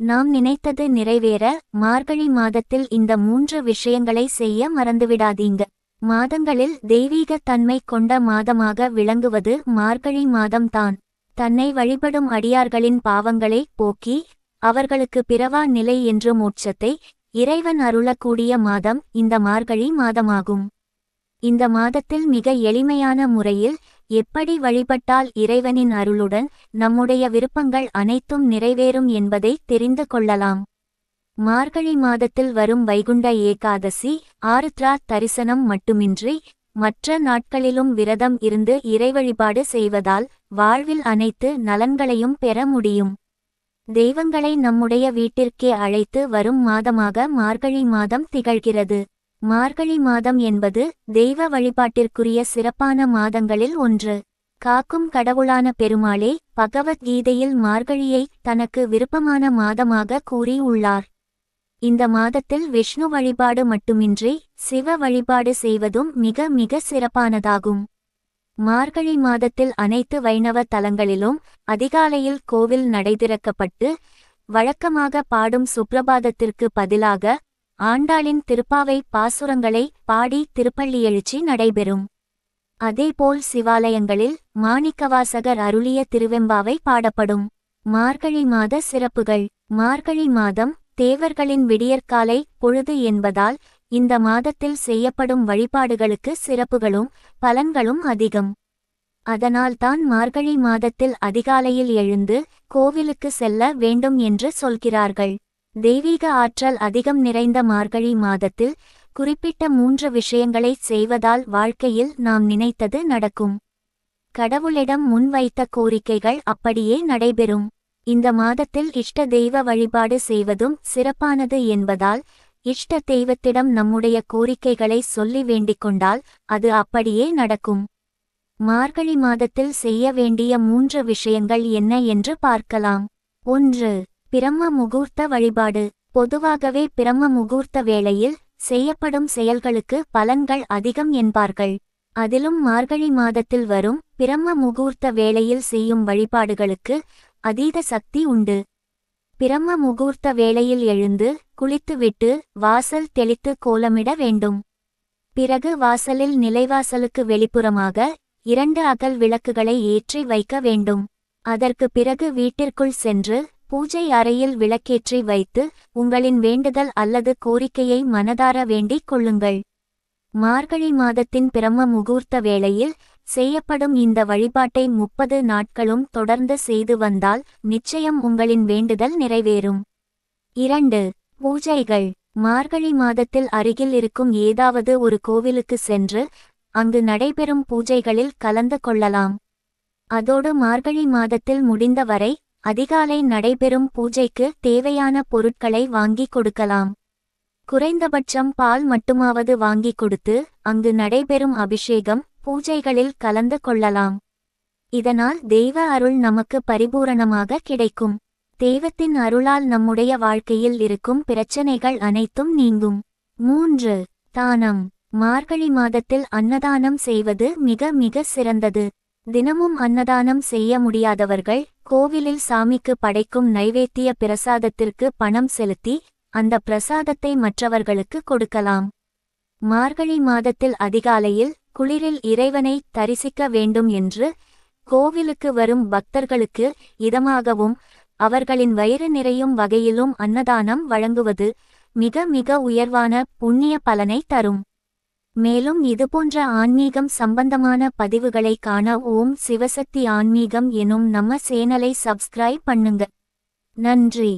நாம் நினைத்தது நிறைவேற மார்கழி மாதத்தில் இந்த மூன்று விஷயங்களை செய்ய மறந்துவிடாதீங்க. மாதங்களில் தெய்வீக தன்மை கொண்ட மாதமாக விளங்குவது மார்கழி மாதம்தான். தன்னை வழிபடும் அடியார்களின் பாவங்களை போக்கி அவர்களுக்கு பிறவா நிலை என்று மோட்சத்தை இறைவன் அருளக்கூடிய மாதம் இந்த மார்கழி மாதமாகும். இந்த மாதத்தில் மிக எளிமையான முறையில் எப்படி வழிபட்டால் இறைவனின் அருளுடன் நம்முடைய விருப்பங்கள் அனைத்தும் நிறைவேறும் என்பதை தெரிந்து கொள்ளலாம். மார்கழி மாதத்தில் வரும் வைகுண்ட ஏகாதசி ஆருத்ரா தரிசனம் மட்டுமின்றி மற்ற நாட்களிலும் விரதம் இருந்து இறைவழிபாடு செய்வதால் வாழ்வில் அனைத்து நலன்களையும் பெற முடியும். தெய்வங்களை நம்முடைய வீட்டிற்கே அழைத்து வரும் மாதமாக மார்கழி மாதம் திகழ்கிறது. மார்கழி மாதம் என்பது தெய்வ வழிபாட்டிற்குரிய சிறப்பான மாதங்களில் ஒன்று. காக்கும் கடவுளான பெருமாளே பகவத்கீதையில் மார்கழியை தனக்கு விருப்பமான மாதமாக கூறியுள்ளார் இந்த மாதத்தில் விஷ்ணு வழிபாடு மட்டுமின்றி சிவ வழிபாடு செய்வதும் மிக மிக சிறப்பானதாகும். மார்கழி மாதத்தில் அனைத்து வைணவ தலங்களிலும் அதிகாலையில் கோவில் நடைதிறக்கப்பட்டு வழக்கமாக பாடும் சுப்பிரபாதத்திற்கு பதிலாக ஆண்டாளின் திருப்பாவை பாசுரங்களை பாடி திருப்பள்ளி எழுச்சி நடைபெறும். அதேபோல் சிவாலயங்களில் மாணிக்கவாசகர் அருளிய திருவெம்பாவை பாடப்படும். மார்கழி மாத சிறப்புகள். மார்கழி மாதம் தேவர்களின் விடியற்காலை பொழுது என்பதால் இந்த மாதத்தில் செய்யப்படும் வழிபாடுகளுக்கு சிறப்புகளும் பலன்களும் அதிகம். அதனால்தான் மார்கழி மாதத்தில் அதிகாலையில் எழுந்து கோவிலுக்கு செல்ல வேண்டும் என்று சொல்கிறார்கள். தெய்வீக ஆற்றல் அதிகம் நிறைந்த மார்கழி மாதத்தில் குறிப்பிட்ட மூன்று விஷயங்களை செய்வதால் வாழ்க்கையில் நாம் நினைத்தது நடக்கும். கடவுளிடம் முன்வைத்த கோரிக்கைகள் அப்படியே நடைபெறும். இந்த மாதத்தில் இஷ்ட தெய்வ வழிபாடு செய்வதும் சிறப்பானது என்பதால் இஷ்ட தெய்வத்திடம் நம்முடைய கோரிக்கைகளை சொல்லி வேண்டிக்கொண்டால் அது அப்படியே நடக்கும். மார்கழி மாதத்தில் செய்ய வேண்டிய மூன்று விஷயங்கள் என்ன என்று பார்க்கலாம். ஒன்று பிரம்ம முகூர்த்த வழிபாடு. பொதுவாகவே பிரம்ம முகூர்த்த வேளையில் செய்யப்படும் செயல்களுக்கு பலன்கள் அதிகம் என்பார்கள். அதிலும் மார்கழி மாதத்தில் வரும் பிரம்ம முகூர்த்த வேளையில் செய்யும் வழிபாடுகளுக்கு அதீத சக்தி உண்டு. பிரம்ம முகூர்த்த வேளையில் எழுந்து குளித்துவிட்டு வாசல் தெளித்து கோலமிட வேண்டும். பிறகு வாசலில் நிலைவாசலுக்கு வெளிப்புறமாக இரண்டு அகல் விளக்குகளை ஏற்றி வைக்க வேண்டும். அதற்கு பிறகு வீட்டிற்குள் சென்று பூஜை அறையில் விளக்கேற்றி வைத்து உங்களின் வேண்டுதல் அல்லது கோரிக்கையை மனதார வேண்டிக் கொள்ளுங்கள். மார்கழி மாதத்தின் பிரம்ம முகூர்த்த வேளையில் செய்யப்படும் இந்த வழிபாட்டை முப்பது நாட்களும் தொடர்ந்து செய்து வந்தால் நிச்சயம் உங்களின் வேண்டுதல் நிறைவேறும். இரண்டு பூஜைகள். மார்கழி மாதத்தில் அருகில் இருக்கும் ஏதாவது ஒரு கோவிலுக்கு சென்று அங்கு நடைபெறும் பூஜைகளில் கலந்து கொள்ளலாம். அதோடு மார்கழி மாதத்தில் முடிந்தவரை அதிகாலை நடைபெறும் பூஜைக்கு தேவையான பொருட்களை வாங்கிக் கொடுக்கலாம். குறைந்தபட்சம் பால் மட்டுமாவது வாங்கிக் கொடுத்து அங்கு நடைபெறும் அபிஷேகம் பூஜைகளில் கலந்து கொள்ளலாம். இதனால் தெய்வ அருள் நமக்கு பரிபூரணமாக கிடைக்கும். தெய்வத்தின் அருளால் நம்முடைய வாழ்க்கையில் இருக்கும் பிரச்சனைகள் அனைத்தும் நீங்கும். மூன்று தானம். மார்கழி மாதத்தில் அன்னதானம் செய்வது மிக மிக சிறந்தது. தினமும் அன்னதானம் செய்ய முடியாதவர்கள் கோவிலில் சாமிக்கு படைக்கும் நைவேத்திய பிரசாதத்திற்கு பணம் செலுத்தி அந்த பிரசாதத்தை மற்றவர்களுக்கு கொடுக்கலாம். மார்கழி மாதத்தில் அதிகாலையில் குளிரில் இறைவனை தரிசிக்க வேண்டும் என்று கோவிலுக்கு வரும் பக்தர்களுக்கு இதமாகவும் அவர்களின் வயிறு நிறையும் வகையிலும் அன்னதானம் வழங்குவது மிக மிக உயர்வான புண்ணிய பலனை தரும். மேலும் இதுபோன்ற ஆன்மீகம் சம்பந்தமான பதிவுகளை காண ஓம் சிவசக்தி ஆன்மீகம் எனும் நம்ம சேனலை சப்ஸ்கிரைப் பண்ணுங்க. நன்றி.